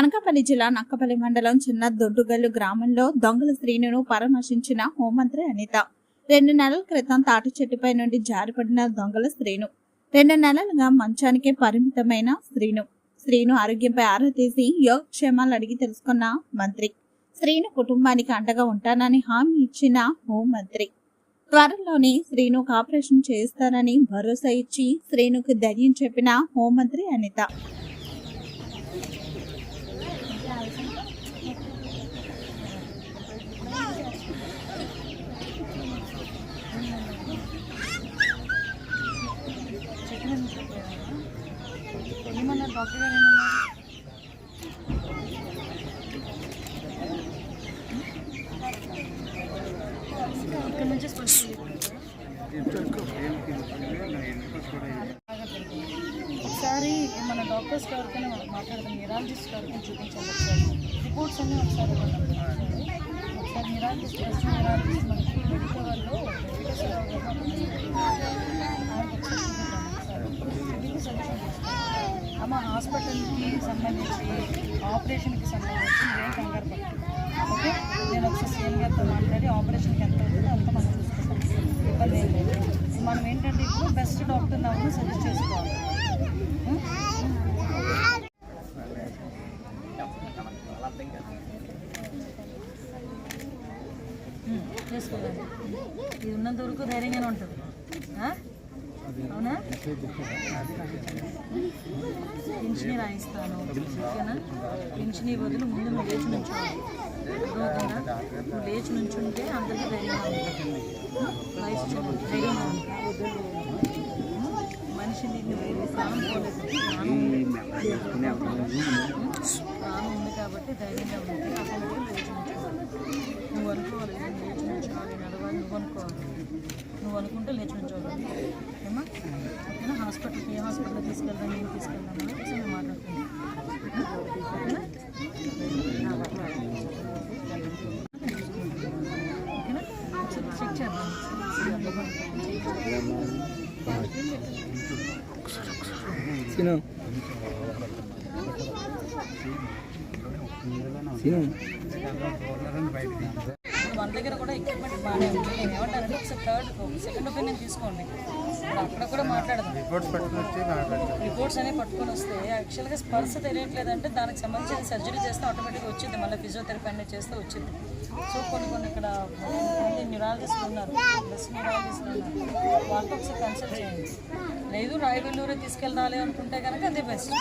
అనకాపల్లి జిల్లా నక్కపల్లి మండలం చిన్న దొడ్డుగల్లు గ్రామంలో దొంగల శ్రీనును పరామర్శించిన హోంమంత్రి అనిత. రెండు నెలల క్రితం తాటి చెట్టుపై నుండి జారిపడిన దొంగల శ్రీను రెండు నెలలుగా మంచానికే పరిమితమైన శ్రీను శ్రీను ఆరోగ్యంపై ఆరా తీసి యోగక్షేమాలు అడిగి తెలుసుకున్న మంత్రి. శ్రీను కుటుంబానికి అండగా ఉంటానని హామీ ఇచ్చిన హోంమంత్రి. త్వరలోనే శ్రీనుకు ఆపరేషన్ చేస్తారని భరోసా ఇచ్చి శ్రీనుకు ధైర్యం చెప్పిన హోంమంత్రి అనిత. డాక్టర్ గారు ఏమన్నారు ఇక్కడ నుంచి స్పష్టం ఒకసారి మన డాక్టర్స్ ఎవరికైనా మాట్లాడదాం. న్యూరాలజిస్ట్ ఎవరికైనా చూపించాలి. ఒకసారి రిపోర్ట్స్ అన్నీ ఒకసారి ఒకసారి న్యూరాలజిస్ట్ ఫస్ట్ న్యూరాలజిస్ట్ మనకి మెడికల్ వాళ్ళు అమ్మ హాస్పిటల్కి సంబంధించి ఆపరేషన్కి సంబంధించి ఏం కంగారు పడకండి. ఓకే? నేను ఒకసారి సీఎం గారితో మాట్లాడి ఆపరేషన్కి ఎంత అవుతుందో అంత మనం చూసుకుంటాం. ఇబ్బంది ఏం లేదు. మనం ఏంటంటే ఇప్పుడు బెస్ట్ డాక్టర్ నాకు సజెస్ట్ చేసుకోవాలి. ఉం? చేసుకోవాలి ఇది ఉన్నంత వరకు ధైర్యంగానే ఉంటుంది అవునా పింఛని రాయిస్తాను ఓకేనా పింఛని బదులు ముందు నువ్వు లేచి నుంచోవాలి అర్థమవుతుందా నువ్వు లేచి నుంచుంటే అందరికీ ధైర్యంగా ఉంటుంది వయసు చిన్న ధైర్యంగా ఉంటుంది మనిషిని ప్రాణం పోలేదు ప్రాణం ఉంది ఉంది కాబట్టి ధైర్యంగా ఉంది అతనికి లేచి నుంచోవాలి నువ్వు అనుకోవాలి లేచి నుంచోవాలి నడవాలి నువ్వు అనుకోవాలి నువ్వు అనుకుంటే లేచి నుంచోవాలి ఏమా ఓకేనా హాస్పిటల్కి ఏ హాస్పిటల్ తీసుకెళ్దాం నేను తీసుకెళ్దాం అని చెప్పేసి నేను ఓకేనా ఓకేనా చెక్ చేద్దాం మన దగ్గర కూడా ఎక్విప్మెంట్ బాగానే ఉంది. నేను ఏమంటానంటే ఒకసారి థర్డ్ సెకండ్ ఒపీనియన్ తీసుకోండి. అక్కడ కూడా మాట్లాడదాం. రిపోర్ట్స్ అనేవి పట్టుకొని వస్తే యాక్చువల్గా స్పర్శ తెలియట్లేదంటే దానికి సంబంధించిన సర్జరీ చేస్తే ఆటోమేటిక్గా వచ్చింది. మళ్ళీ ఫిజియోథెరపీ అనేది చేస్తే వచ్చింది. సో కొన్ని కొన్ని ఇక్కడ న్యూరాలజిస్టులు ఉన్నారు. బెస్ట్ న్యూరాలజిస్టులు ఉన్నారు. వాళ్ళతో ఒకసారి కన్సల్ట్ చేయండి. లేదు రాయబెల్లూరు తీసుకెళ్ళాలి అనుకుంటే కనుక అదే బెస్ట్